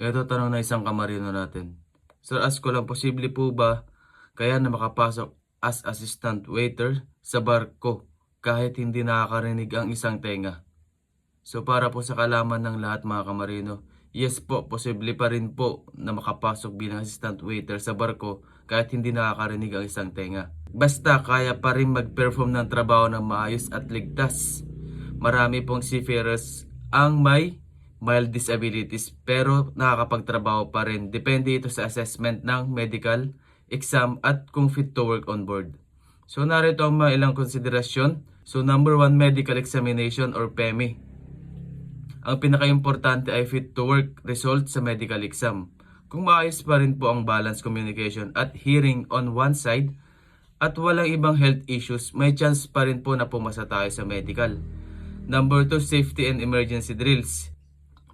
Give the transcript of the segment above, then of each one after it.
Ito tanong na isang kamarino natin. Sir, ask ko lang, posible po ba kaya na makapasok as assistant waiter sa barko kahit hindi nakakarinig ang isang tenga? So para po sa kalaman ng lahat mga kamarino, yes po, posible pa rin po na makapasok bilang assistant waiter sa barko kahit hindi nakakarinig ang isang tenga. Basta kaya pa rin mag-perform ng trabaho ng maayos at ligtas. Marami pong seafarers ang may mild disabilities pero nakakapagtrabaho pa rin. Depende ito sa assessment ng medical exam at kung fit to work on board. So narito ang mga ilang konsiderasyon. So number one, medical examination or PEMI. Ang pinaka-importante ay fit to work result sa medical exam. Kung maayos pa rin po ang balance communication at hearing on one side at walang ibang health issues, may chance pa rin po na pumasa tayo sa medical. Number 2, safety and emergency drills.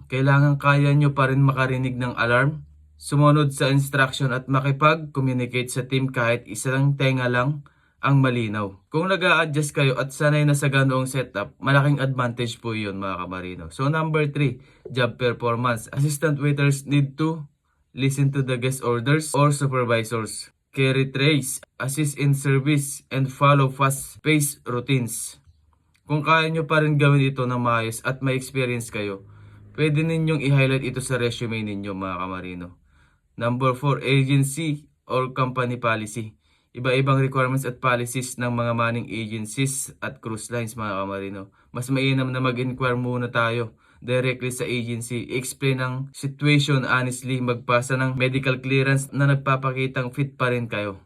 Kailangan kaya nyo pa rin makarinig ng alarm, sumunod sa instruction at makipag-communicate sa team kahit isang tenga lang ang malinaw. Kung nag adjust kayo at sanay na sa ganoong setup, malaking advantage po yun mga kamarino. So number 3, job performance. Assistant waiters need to listen to the guest orders or supervisors. Carry trays, assist in service, and follow fast-paced routines. Kung kaya nyo pa rin gawin ito ng maayos at may experience kayo, pwede ninyong i-highlight ito sa resume ninyo mga kamarino. Number 4, agency or company policy. Iba-ibang requirements at policies ng mga manning agencies at cruise lines mga kamarino. Mas mainam na mag-inquire muna tayo directly sa agency. Explain ang situation honestly, magpasa ng medical clearance na nagpapakitang fit pa rin kayo.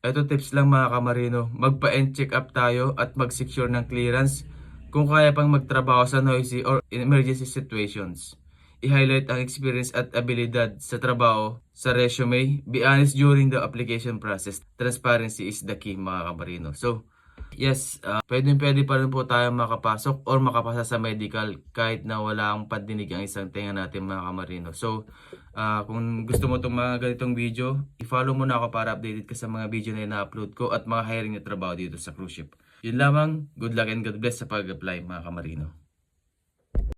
Ito tips lang mga kamarino, magpa-end check up tayo at mag-secure ng clearance kung kaya pang magtrabaho sa noisy or emergency situations. I-highlight ang experience at abilidad sa trabaho sa resume. Be honest during the application process. Transparency is the key mga kamarino. So, yes, uh, pwede pwede pa rin po tayo makapasok or makapasa sa medical kahit na wala ang pandinig ang isang tenga natin mga kamarino. So, uh, kung gusto mo itong mga ganitong video, i-follow mo na ako para updated ka sa mga video na ina-upload ko at mga hiring na trabaho dito sa cruise ship. Yun lamang, good luck and God bless sa pag-apply mga kamarino.